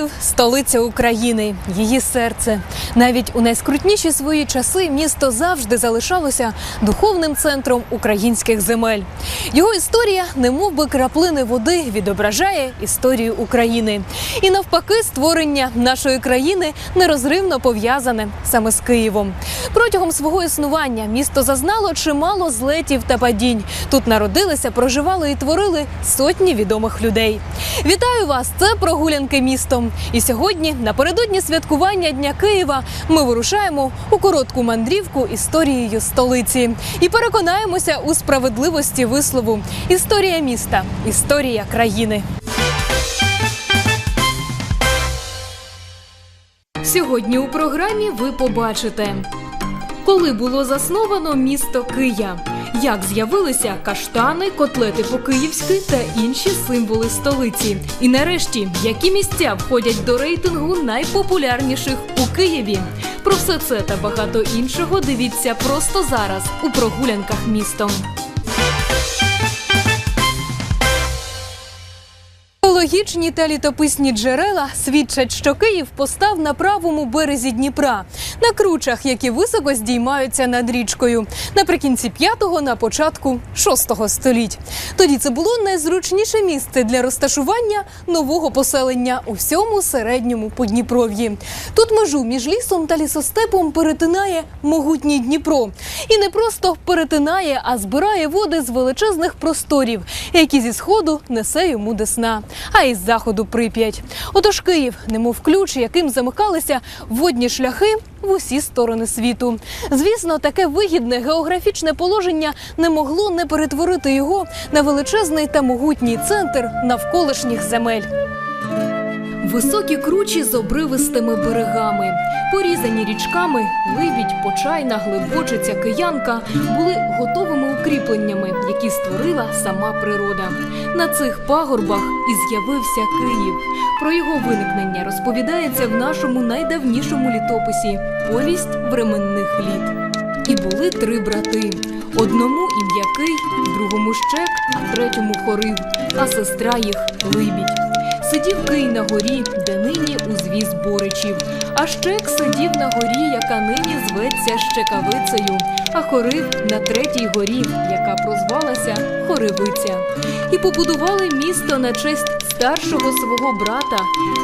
Київ столиця України, її серце. Навіть у найскрутніші свої часи місто завжди залишалося духовним центром українських земель. Його історія, немов би краплини води, відображає історію України. І навпаки, створення нашої країни нерозривно пов'язане саме з Києвом. Протягом свого існування місто зазнало чимало злетів та падінь. Тут народилися, проживали і творили сотні відомих людей. Вітаю вас! Це прогулянки містом. І сьогодні, напередодні святкування Дня Києва, ми вирушаємо у коротку мандрівку історією столиці і переконаємося у справедливості вислову. Історія міста, історія країни. Сьогодні у програмі ви побачите, коли було засновано місто Кия, як з'явилися каштани, котлети по-київськи та інші символи столиці. І нарешті, які місця входять до рейтингу найпопулярніших у Києві. Про все це та багато іншого дивіться просто зараз у прогулянках містом. Логічні та літописні джерела свідчать, що Київ постав на правому березі Дніпра, на кручах, які високо здіймаються над річкою, наприкінці 5-го, на початку 6-го століть. Тоді це було найзручніше місце для розташування нового поселення у всьому середньому Подніпров'ї. Тут межу між лісом та лісостепом перетинає могутній Дніпро. І не просто перетинає, а збирає води з величезних просторів, які зі сходу несе йому десна а із заходу Прип'ять. Отож Київ, немов ключ, яким замикалися водні шляхи в усі сторони світу. Звісно, таке вигідне географічне положення не могло не перетворити його на величезний та могутній центр навколишніх земель. Високі кручі з обривистими берегами, порізані річками, либідь, почайна, глибочиця, киянка були готовими укріпленнями, які створила сама природа. На цих пагорбах і з'явився Київ. Про його виникнення розповідається в нашому найдавнішому літописі повість временних літ. І були три брати: одному ім'я Кий, другому щек, а третьому хорив, а сестра їх либідь. Сидів Кий на горі, де нині узвіз Боричів. А щек сидів на горі, яка нині зветься Щекавицею, а хорив на третій горі, яка прозвалася Хоривиця. І побудували місто на честь старшого свого брата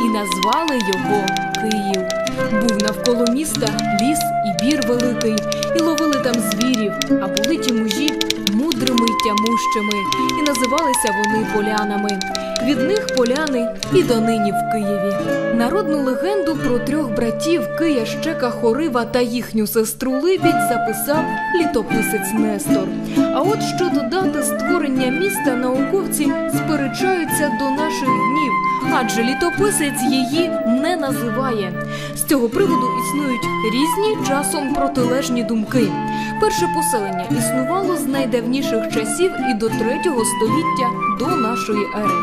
і назвали його Київ. Був навколо міста ліс і бір великий, і ловили там звірів, а були ті мужі мудрими й тямущими, і називалися вони полянами. Від них поляни і донині в Києві. Народну легенду про трьох братів Кия, Щека, Хорива та їхню сестру Либідь записав літописець Нестор. А от щодо дати створення міста науковці сперечаються до наших днів, адже літописець її не називає. З цього приводу існують різні часом протилежні думки. Перше поселення існувало з найдавніших часів і до третього століття до нашої ери.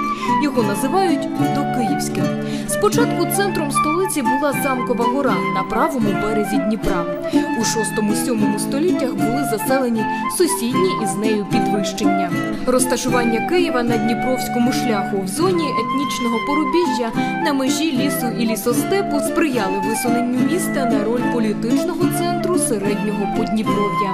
Його називають Докиївським. Спочатку центром столиці була замкова гора на правому березі Дніпра. У 6-7 століттях були заселені сусідні із нею підвищення. Розташування Києва на Дніпровському шляху в зоні етнічного порубіжжя на межі лісу і лісостепу сприяли висуненню міста на роль політичного центру середнього Подніпров'я.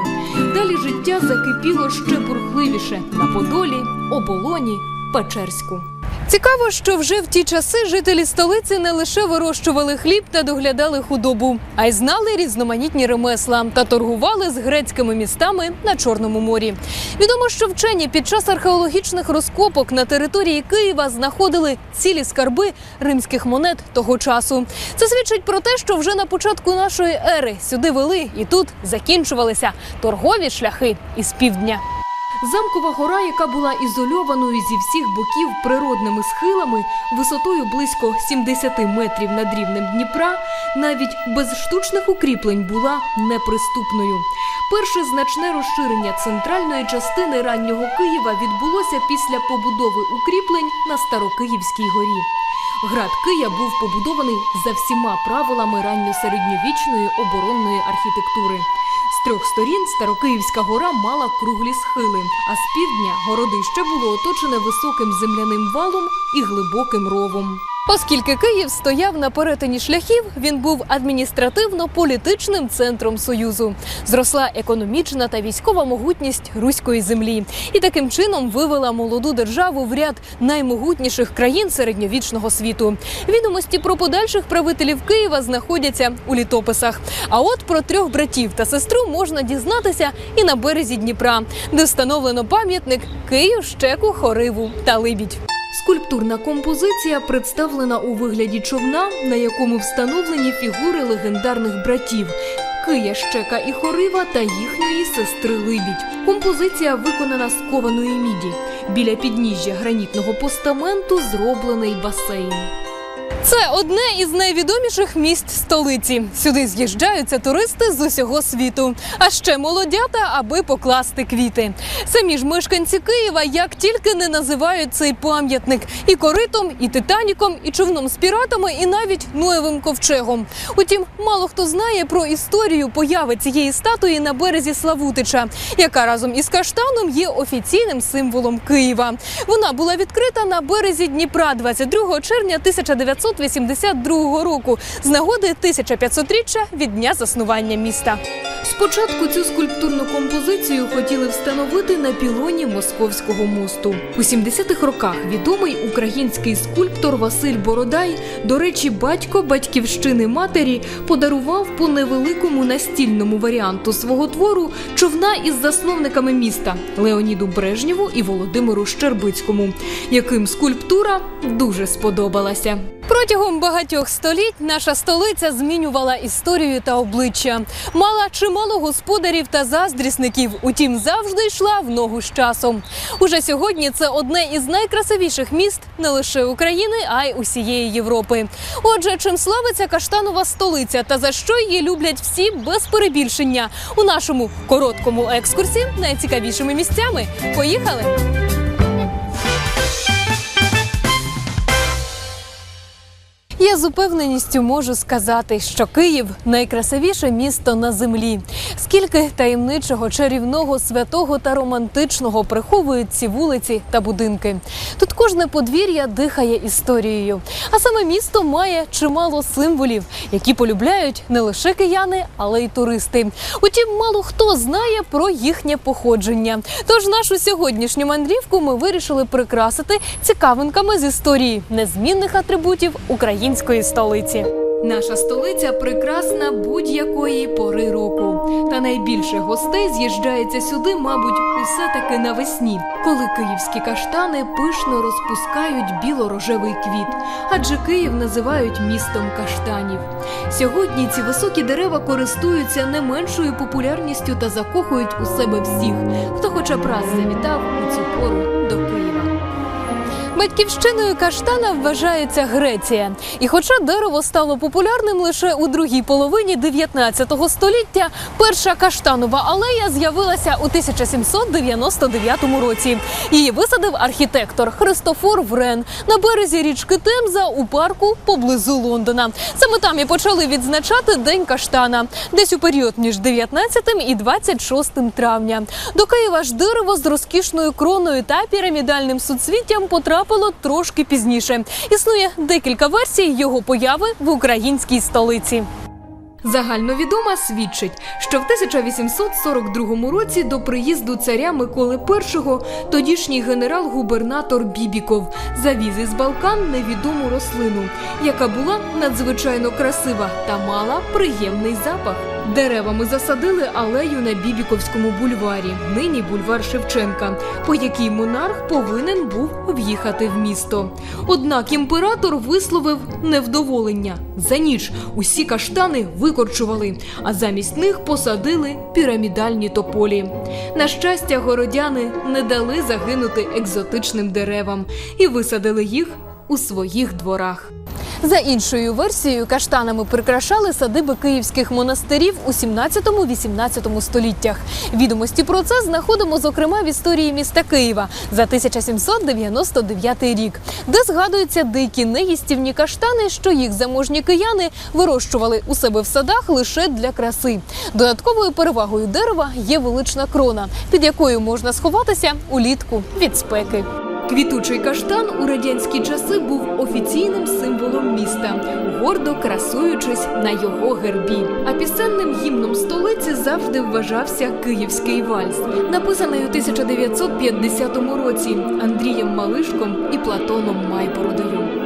Далі життя закипіло ще бурхливіше на Подолі, Оболоні, Печерську. Цікаво, що вже в ті часи жителі столиці не лише вирощували хліб та доглядали худобу, а й знали різноманітні ремесла та торгували з грецькими містами на Чорному морі. Відомо, що вчені під час археологічних розкопок на території Києва знаходили цілі скарби римських монет того часу. Це свідчить про те, що вже на початку нашої ери сюди вели і тут закінчувалися торгові шляхи із півдня. Замкова гора, яка була ізольованою зі всіх боків природними схилами, висотою близько 70 метрів над рівнем Дніпра, навіть без штучних укріплень була неприступною. Перше значне розширення центральної частини раннього Києва відбулося після побудови укріплень на Старокиївській горі. Град Кия був побудований за всіма правилами ранньосередньовічної оборонної архітектури. З трьох сторін Старокиївська гора мала круглі схили, а з півдня городище було оточене високим земляним валом і глибоким ровом. Оскільки Київ стояв на перетині шляхів, він був адміністративно-політичним центром Союзу. Зросла економічна та військова могутність руської землі, і таким чином вивела молоду державу в ряд наймогутніших країн середньовічного світу. Відомості про подальших правителів Києва знаходяться у літописах. А от про трьох братів та сестру можна дізнатися і на березі Дніпра, де встановлено пам'ятник Кию, Щеку, Хориву та Либідь. Скульптурна композиція представлена у вигляді човна, на якому встановлені фігури легендарних братів. Кия, Щека і Хорива та їхньої сестри Либідь. Композиція виконана з кованої міді. Біля підніжжя гранітного постаменту зроблений басейн. Це одне із найвідоміших місць столиці. Сюди з'їжджаються туристи з усього світу, а ще молодята, аби покласти квіти. Самі ж мешканці Києва як тільки не називають цей пам'ятник і коритом, і титаніком, і човном з піратами, і навіть Ноєвим ковчегом. Утім, мало хто знає про історію появи цієї статуї на березі Славутича, яка разом із каштаном є офіційним символом Києва. Вона була відкрита на березі Дніпра 22 червня 1982 року з нагоди 1500-річчя від дня заснування міста. Спочатку цю скульптурну композицію хотіли встановити на пілоні Московського мосту. У 70-х роках відомий український скульптор Василь Бородай, до речі, батько батьківщини матері, подарував по невеликому настільному варіанту свого твору човна із засновниками міста Леоніду Брежнєву і Володимиру Щербицькому, яким скульптура дуже сподобалася. Протягом багатьох століть наша столиця змінювала історію та обличчя. Мала чимало господарів та заздрісників, утім завжди йшла в ногу з часом. Уже сьогодні це одне із найкрасивіших міст не лише України, а й усієї Європи. Отже, чим славиться каштанова столиця та за що її люблять всі без перебільшення у нашому короткому екскурсі найцікавішими місцями. Поїхали! Я з упевненістю можу сказати, що Київ найкрасивіше місто на землі. Скільки таємничого, чарівного, святого та романтичного приховують ці вулиці та будинки. Тут кожне подвір'я дихає історією. А саме місто має чимало символів, які полюбляють не лише кияни, але й туристи. Утім, мало хто знає про їхнє походження. Тож нашу сьогоднішню мандрівку ми вирішили прикрасити цікавинками з історії незмінних атрибутів української столиці. Наша столиця прекрасна будь-якої пори року. Та найбільше гостей з'їжджається сюди, мабуть, усе таки навесні, коли київські каштани пишно розпускають біло-рожевий квіт, адже Київ називають містом каштанів. Сьогодні ці високі дерева користуються не меншою популярністю та закохують у себе всіх, хто хоча б раз завітав у цю пору до Києва. Батьківщиною каштана вважається Греція. І хоча дерево стало популярним лише у другій половині 19 століття, перша каштанова алея з'явилася у 1799 році. Її висадив архітектор Христофор Врен на березі річки Темза у парку поблизу Лондона. Саме там і почали відзначати День каштана, десь у період між 19 і 26 травня. До Києва ж дерево з розкішною кроною та пірамідальним суцвіттям потрапило трошки пізніше. Існує декілька версій його появи в українській столиці. Загальновідома свідчить, що в 1842 році до приїзду царя Миколи І тодішній генерал-губернатор Бібіков завіз із Балкан невідому рослину, яка була надзвичайно красива та мала приємний запах. Деревами засадили алею на Бібіковському бульварі, нині бульвар Шевченка, по якій монарх повинен був в'їхати в місто. Однак імператор висловив невдоволення. За ніч усі каштани викорчували, а замість них посадили пірамідальні тополі. На щастя, городяни не дали загинути екзотичним деревам і висадили їх у своїх дворах. За іншою версією, каштанами прикрашали садиби київських монастирів у 17-18 століттях. Відомості про це знаходимо зокрема в історії міста Києва за 1799 рік, де згадуються дикі неїстівні каштани, що їх заможні кияни вирощували у себе в садах лише для краси. Додатковою перевагою дерева є велична крона, під якою можна сховатися улітку від спеки. Квітучий каштан у радянські часи був офіційним символом міста, гордо красуючись на його гербі. А пісенним гімном столиці завжди вважався київський вальс, написаний у 1950 році Андрієм Малишком і Платоном Майбородою.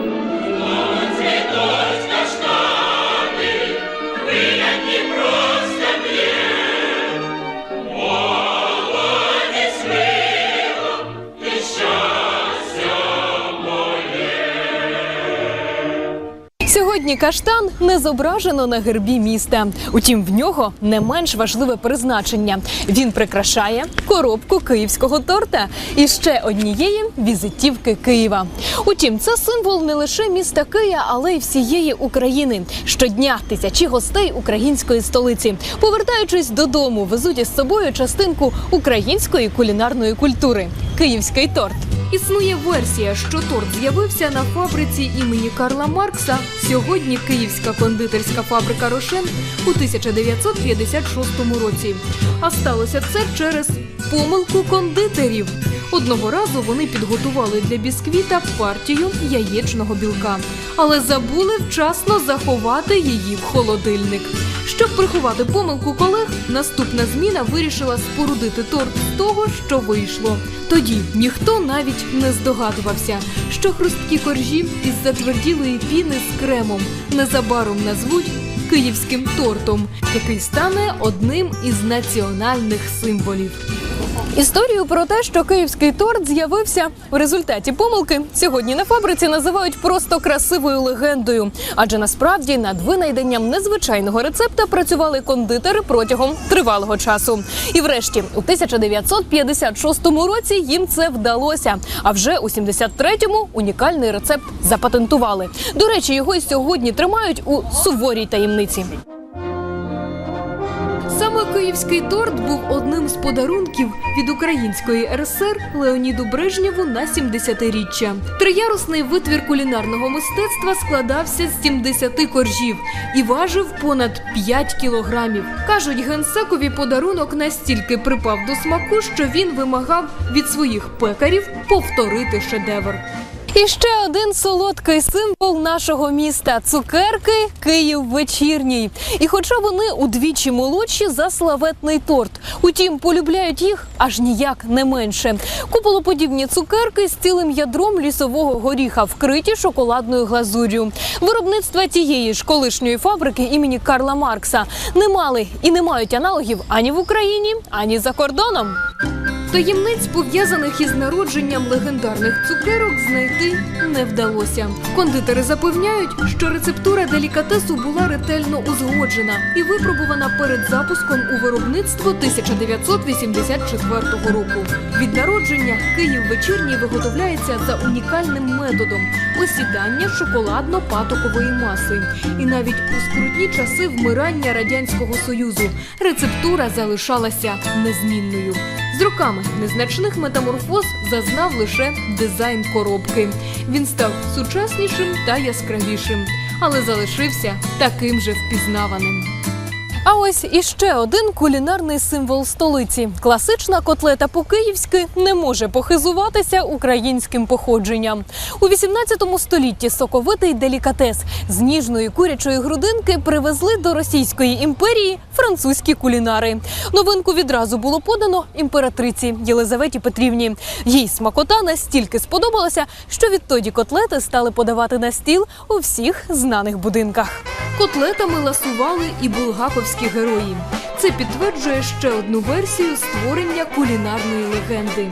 Сьогодні каштан не зображено на гербі міста. Утім, в нього не менш важливе призначення. Він прикрашає коробку київського торта і ще однієї візитівки Києва. Утім, це символ не лише міста Кия, але й всієї України. Щодня тисячі гостей української столиці, повертаючись додому, везуть із собою частинку української кулінарної культури київський торт. Існує версія, що торт з'явився на фабриці імені Карла Маркса. Сьогодні київська кондитерська фабрика Рошен у 1956 році. А сталося це через помилку кондитерів. Одного разу вони підготували для бісквіта партію яєчного білка, але забули вчасно заховати її в холодильник. Щоб приховати помилку колег, наступна зміна вирішила спорудити торт з того, що вийшло. Тоді ніхто навіть не здогадувався, що хрусткі коржі із затверділої піни з кремом незабаром назвуть київським тортом, який стане одним із національних символів. Історію про те, що київський торт з'явився в результаті помилки, сьогодні на фабриці називають просто красивою легендою. Адже насправді над винайденням незвичайного рецепта працювали кондитери протягом тривалого часу. І врешті, у 1956 році їм це вдалося. А вже у 73-му унікальний рецепт запатентували. До речі, його й сьогодні тримають у суворій таємниці. Саме київський торт був одним з подарунків від української РСР Леоніду Брежнєву на 70-річчя. Триярусний витвір кулінарного мистецтва складався з 70 коржів і важив понад 5 кілограмів. кажуть, генсекові подарунок настільки припав до смаку, що він вимагав від своїх пекарів повторити шедевр. І ще один солодкий символ нашого міста цукерки Київ вечірній. І хоча вони удвічі молодші за славетний торт, утім полюбляють їх аж ніяк не менше. Куполоподібні цукерки з цілим ядром лісового горіха, вкриті шоколадною глазур'ю. Виробництва тієї ж колишньої фабрики імені Карла Маркса не мали і не мають аналогів ані в Україні, ані за кордоном. Таємниць, пов'язаних із народженням легендарних цукерок, знайти не вдалося. Кондитери запевняють, що рецептура делікатесу була ретельно узгоджена і випробувана перед запуском у виробництво 1984 року. Від народження Київ вечірній виготовляється за унікальним методом осідання шоколадно-патокової маси. І навіть у скрутні часи вмирання радянського союзу рецептура залишалася незмінною. З роками незначних метаморфоз зазнав лише дизайн коробки. Він став сучаснішим та яскравішим, але залишився таким же впізнаваним. А ось іще один кулінарний символ столиці. Класична котлета по-київськи не може похизуватися українським походженням. У 18 столітті соковитий делікатес з ніжної курячої грудинки привезли до Російської імперії французькі кулінари. Новинку відразу було подано імператриці Єлизаветі Петрівні. Їй смакота настільки сподобалася, що відтоді котлети стали подавати на стіл у всіх знаних будинках. Котлетами ласували і булгаковські герої. Це підтверджує ще одну версію створення кулінарної легенди.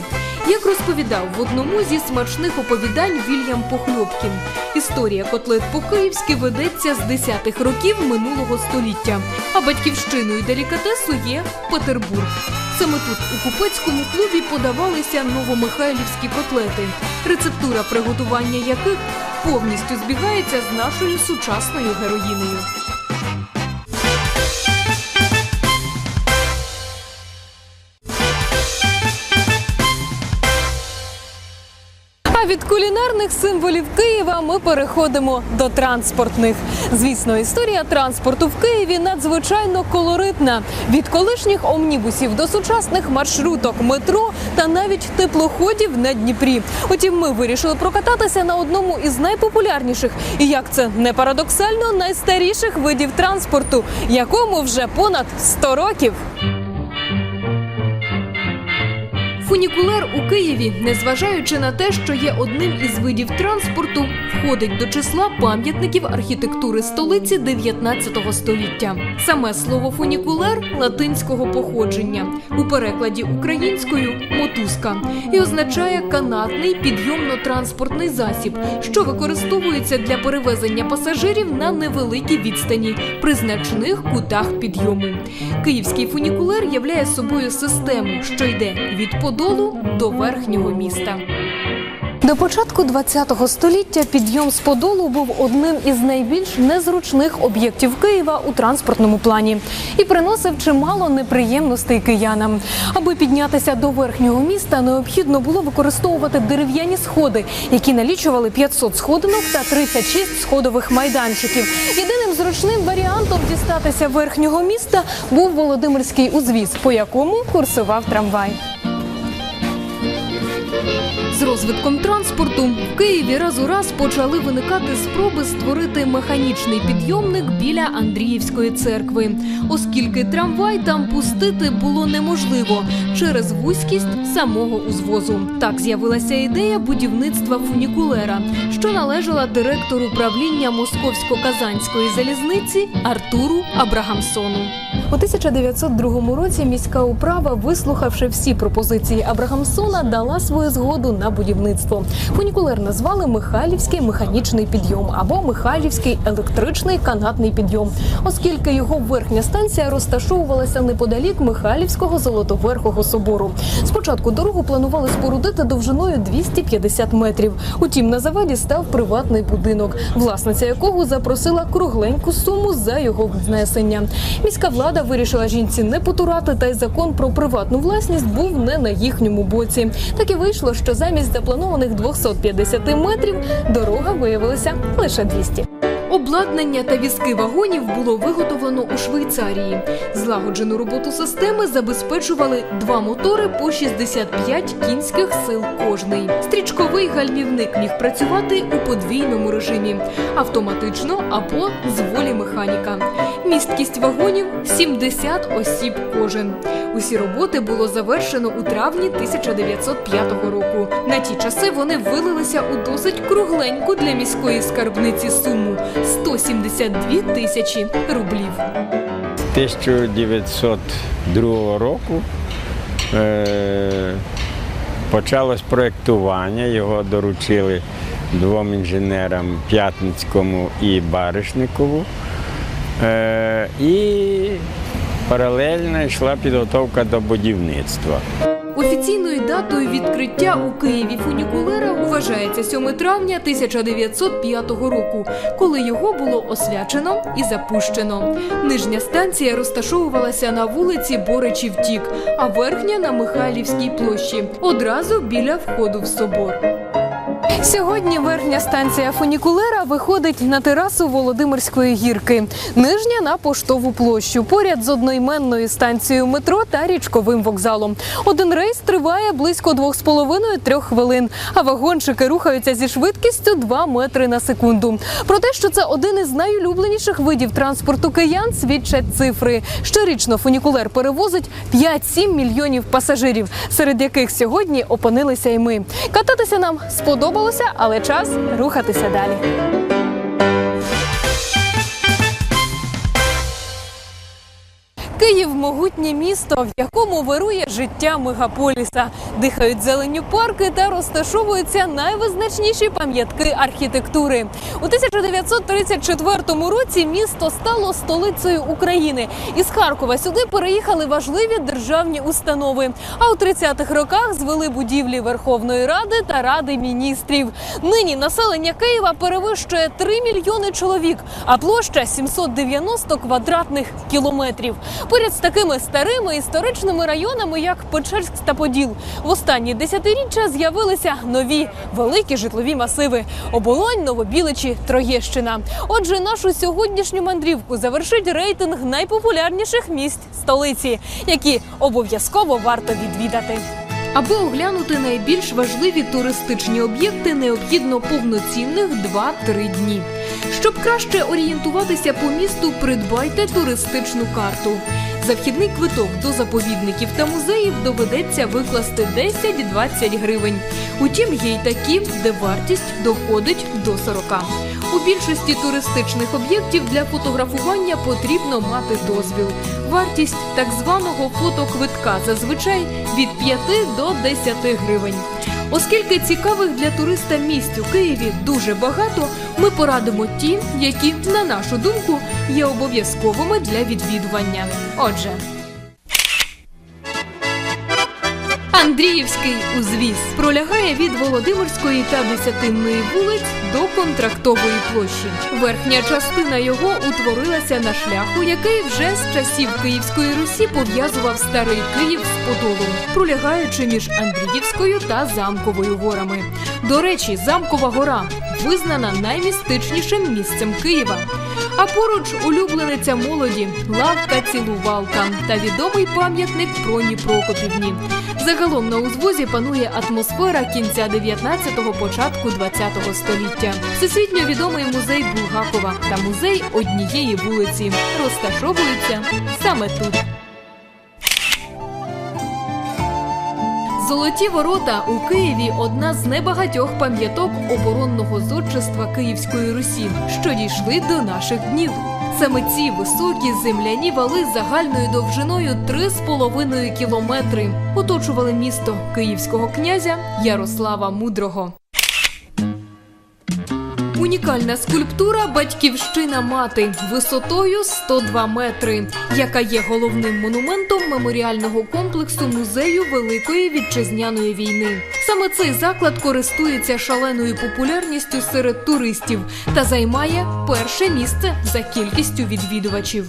Як розповідав в одному зі смачних оповідань Вільям Похльопкін, історія котлет по-київськи ведеться з 10-х років минулого століття, а батьківщиною делікатесу є Петербург. Саме тут у купецькому клубі подавалися новомихайлівські котлети, рецептура приготування яких повністю збігається з нашою сучасною героїнею. Від кулінарних символів Києва ми переходимо до транспортних. Звісно, історія транспорту в Києві надзвичайно колоритна. Від колишніх омнібусів до сучасних маршруток, метро та навіть теплоходів на Дніпрі. Утім, ми вирішили прокататися на одному із найпопулярніших і як це не парадоксально, найстаріших видів транспорту, якому вже понад 100 років. Фунікулер у Києві, незважаючи на те, що є одним із видів транспорту, входить до числа пам'ятників архітектури столиці 19 століття. Саме слово фунікулер латинського походження у перекладі українською мотузка і означає канатний підйомно-транспортний засіб, що використовується для перевезення пасажирів на невеликій відстані при значних кутах підйому. Київський фунікулер являє собою систему, що йде від Подолу до верхнього міста. До початку ХХ століття підйом з Подолу був одним із найбільш незручних об'єктів Києва у транспортному плані і приносив чимало неприємностей киянам. Аби піднятися до верхнього міста, необхідно було використовувати дерев'яні сходи, які налічували 500 сходинок та 36 сходових майданчиків. Єдиним зручним варіантом дістатися верхнього міста був Володимирський узвіз, по якому курсував трамвай. З розвитком транспорту в Києві раз у раз почали виникати спроби створити механічний підйомник біля Андріївської церкви, оскільки трамвай там пустити було неможливо через вузькість самого узвозу. Так з'явилася ідея будівництва фунікулера, що належала директору правління Московсько-Казанської залізниці Артуру Абрагамсону. У 1902 році міська управа, вислухавши всі пропозиції Абрагамсона, дала свою згоду на будівництво. Фунікулер назвали Михайлівський механічний підйом або Михайлівський електричний канатний підйом, оскільки його верхня станція розташовувалася неподалік Михайлівського золотоверхого собору. Спочатку дорогу планували спорудити довжиною 250 метрів. Утім, на заваді став приватний будинок, власниця якого запросила кругленьку суму за його знесення. Міська влада вирішила жінці не потурати, та й закон про приватну власність був не на їхньому боці. Так і вийшло, що замість запланованих 250 метрів дорога виявилася лише 200. Обладнання та візки вагонів було виготовлено у Швейцарії. Злагоджену роботу системи забезпечували два мотори по 65 кінських сил кожний. Стрічковий гальмівник міг працювати у подвійному режимі автоматично або з волі механіка. Місткість вагонів 70 осіб кожен. Усі роботи було завершено у травні 1905 року. На ті часи вони вилилися у досить кругленьку для міської скарбниці суму 172 тисячі рублів. 1902 року е, почалось проєктування, його доручили двом інженерам П'ятницькому і Баришникову. Е, і паралельно йшла підготовка до будівництва. Офіційною датою відкриття у Києві фунікулера вважається 7 травня 1905 року, коли його було освячено і запущено. Нижня станція розташовувалася на вулиці Боричів Тік, а верхня на Михайлівській площі, одразу біля входу в собор. Сьогодні верхня станція фунікулера виходить на терасу Володимирської гірки, нижня на поштову площу, поряд з одноіменною станцією метро та річковим вокзалом. Один рейс триває близько 2,5-3 хвилин, а вагончики рухаються зі швидкістю 2 метри на секунду. Про те, що це один із найулюбленіших видів транспорту киян, свідчать цифри. Щорічно фунікулер перевозить 5-7 мільйонів пасажирів, серед яких сьогодні опинилися і ми. Кататися нам сподобалося, але час рухатися далі. Київ могутнє місто, в якому вирує життя мегаполіса, дихають зеленю парки та розташовуються найвизначніші пам'ятки архітектури. У 1934 році місто стало столицею України. Із Харкова сюди переїхали важливі державні установи. А у 30-х роках звели будівлі Верховної Ради та Ради міністрів. Нині населення Києва перевищує 3 мільйони чоловік, а площа 790 квадратних кілометрів. Поряд з такими старими історичними районами, як Печерськ та Поділ, в останні десятиріччя з'явилися нові великі житлові масиви: Оболонь, Новобіличі, Троєщина. Отже, нашу сьогоднішню мандрівку завершить рейтинг найпопулярніших місць столиці, які обов'язково варто відвідати. Аби оглянути найбільш важливі туристичні об'єкти, необхідно повноцінних 2-3 дні. Щоб краще орієнтуватися по місту, придбайте туристичну карту. За вхідний квиток до заповідників та музеїв доведеться викласти 10-20 гривень. Утім, є й такі, де вартість доходить до 40. У більшості туристичних об'єктів для фотографування потрібно мати дозвіл. Вартість так званого фотоквитка зазвичай від 5 до 10 гривень. Оскільки цікавих для туриста місць у Києві дуже багато, ми порадимо ті, які, на нашу думку, є обов'язковими для відвідування. Отже. Андріївський узвіз пролягає від Володимирської та Десятинної вулиць до контрактової площі. Верхня частина його утворилася на шляху, який вже з часів Київської Русі пов'язував старий Київ з Подолом, пролягаючи між Андріївською та Замковою горами. До речі, Замкова гора визнана наймістичнішим місцем Києва. А поруч улюблениця молоді, лавка цілувалка та відомий пам'ятник Проні Прокопівні. Загалом на узвозі панує атмосфера кінця 19-го, початку 20-го століття. Всесвітньо відомий музей Булгакова та музей однієї вулиці розташовуються саме тут. Золоті ворота у Києві одна з небагатьох пам'яток оборонного зодчества Київської Русі, що дійшли до наших днів. Саме ці високі земляні вали загальною довжиною 3,5 кілометри оточували місто київського князя Ярослава Мудрого. Унікальна скульптура Батьківщина мати висотою 102 метри, яка є головним монументом меморіального комплексу музею Великої вітчизняної війни. Саме цей заклад користується шаленою популярністю серед туристів та займає перше місце за кількістю відвідувачів.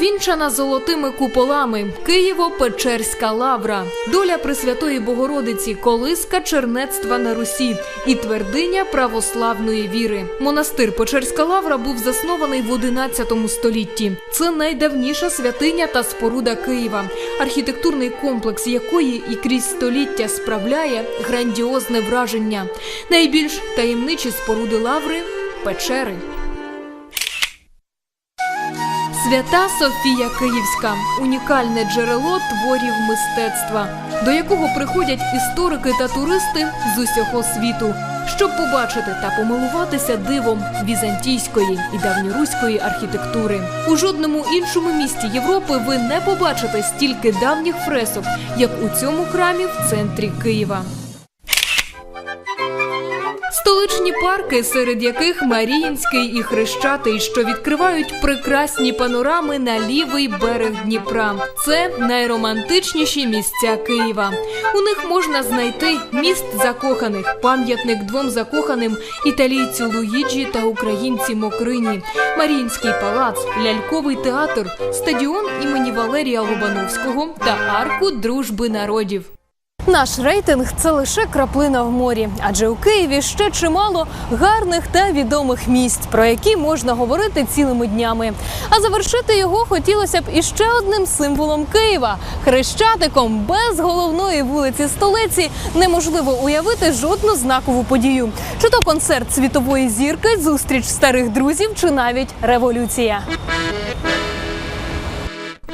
Увінчана золотими куполами Києво-Печерська лавра, доля Пресвятої Богородиці, колиска чернецтва на Русі і твердиня православної віри. Монастир Печерська лавра був заснований в 11 столітті. Це найдавніша святиня та споруда Києва, архітектурний комплекс якої і крізь століття справляє грандіозне враження. Найбільш таємничі споруди лаври печери. Свята Софія Київська унікальне джерело творів мистецтва, до якого приходять історики та туристи з усього світу, щоб побачити та помилуватися дивом візантійської і давньоруської архітектури. У жодному іншому місті Європи ви не побачите стільки давніх фресок, як у цьому храмі в центрі Києва. Столичні парки, серед яких Маріїнський і Хрещатий, що відкривають прекрасні панорами на лівий берег Дніпра. Це найромантичніші місця Києва. У них можна знайти міст закоханих, пам'ятник двом закоханим італійцю Луїджі та українці Мокрині, Маріїнський палац, ляльковий театр, стадіон імені Валерія Лобановського та арку дружби народів. Наш рейтинг це лише краплина в морі, адже у Києві ще чимало гарних та відомих місць, про які можна говорити цілими днями. А завершити його хотілося б іще одним символом Києва хрещатиком без головної вулиці столиці неможливо уявити жодну знакову подію. Чи то концерт світової зірки, зустріч старих друзів, чи навіть революція.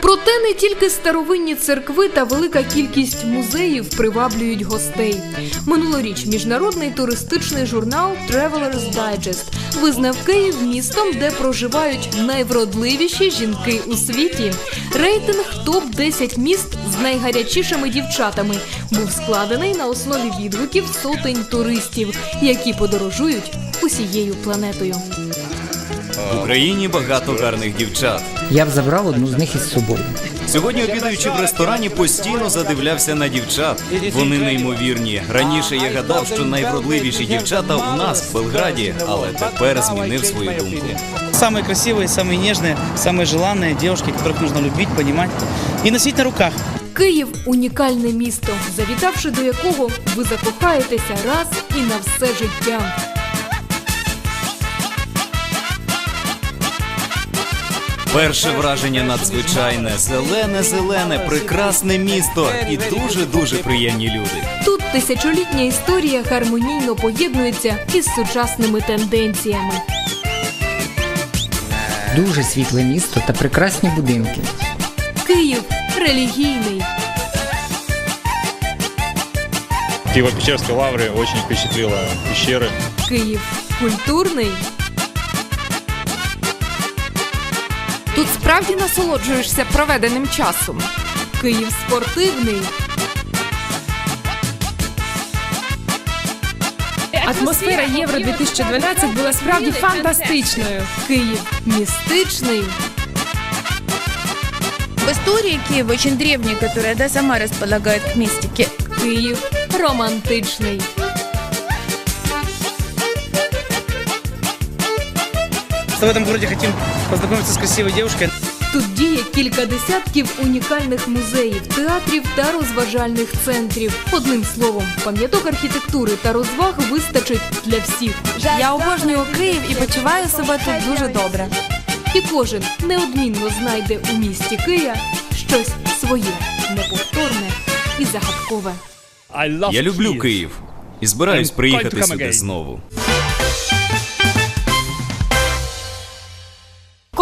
Проте не тільки старовинні церкви та велика кількість музеїв приваблюють гостей. Минулоріч міжнародний туристичний журнал Travelers Digest визнав Київ містом, де проживають найвродливіші жінки у світі. Рейтинг топ 10 міст з найгарячішими дівчатами був складений на основі відгуків сотень туристів, які подорожують усією планетою. В Україні багато гарних дівчат. Я б забрав одну з них із собою. Сьогодні, обідаючи в ресторані, постійно задивлявся на дівчат. Вони неймовірні. Раніше я гадав, що найвродливіші дівчата у нас в Белграді, але тепер змінив свою думку. Самые красивые, самые нежные, самые желанные девушки, которых нужно любить, понимать и носить на руках. Київ унікальне місто, завітавши до якого ви закохаєтеся раз і на все життя. Перше враження надзвичайне, зелене, зелене, прекрасне місто і дуже дуже приємні люди. Тут тисячолітня історія гармонійно поєднується із сучасними тенденціями. Дуже світле місто та прекрасні будинки. Київ релігійний. Киево-Печерской лавры очень впечатлила пещеры. Київ культурний. Тут справді насолоджуєшся проведеним часом. Київ спортивний. Атмосфера Євро 2012 була справді фантастичною. Київ містичний. В истории Киева очень древняя, которая да, сама располагает к мистике. Київ романтичний. Что в этом городе хотим познакомиться с красивой девушкой. Тут діє кілька десятків унікальних музеїв, театрів та розважальних центрів. Одним словом, пам'яток архітектури та розваг вистачить для всіх. Я обожнюю Київ і почуваю себе тут дуже добре. І кожен неодмінно знайде у місті Кия щось своє, неповторне і загадкове. Я люблю Київ і збираюсь приїхати сюди знову.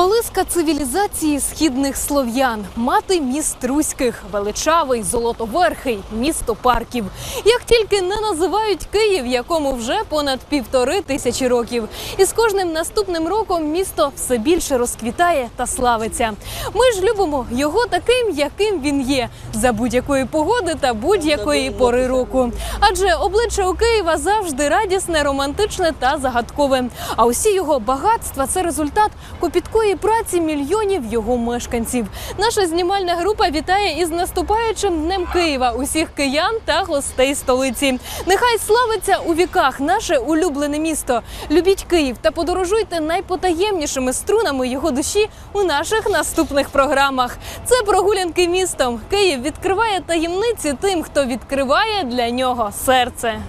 Колиска цивілізації східних слов'ян, мати міст руських, величавий, золотоверхий, місто парків. Як тільки не називають Київ, якому вже понад півтори тисячі років. І з кожним наступним роком місто все більше розквітає та славиться. Ми ж любимо його таким, яким він є, за будь-якої погоди та будь-якої пори року. Адже обличчя у Києва завжди радісне, романтичне та загадкове. А усі його багатства це результат копіткої праці мільйонів його мешканців. Наша знімальна група вітає із наступаючим днем Києва усіх киян та гостей столиці. Нехай славиться у віках наше улюблене місто. Любіть Київ та подорожуйте найпотаємнішими струнами його душі у наших наступних програмах. Це прогулянки містом. Київ відкриває таємниці тим, хто відкриває для нього серце.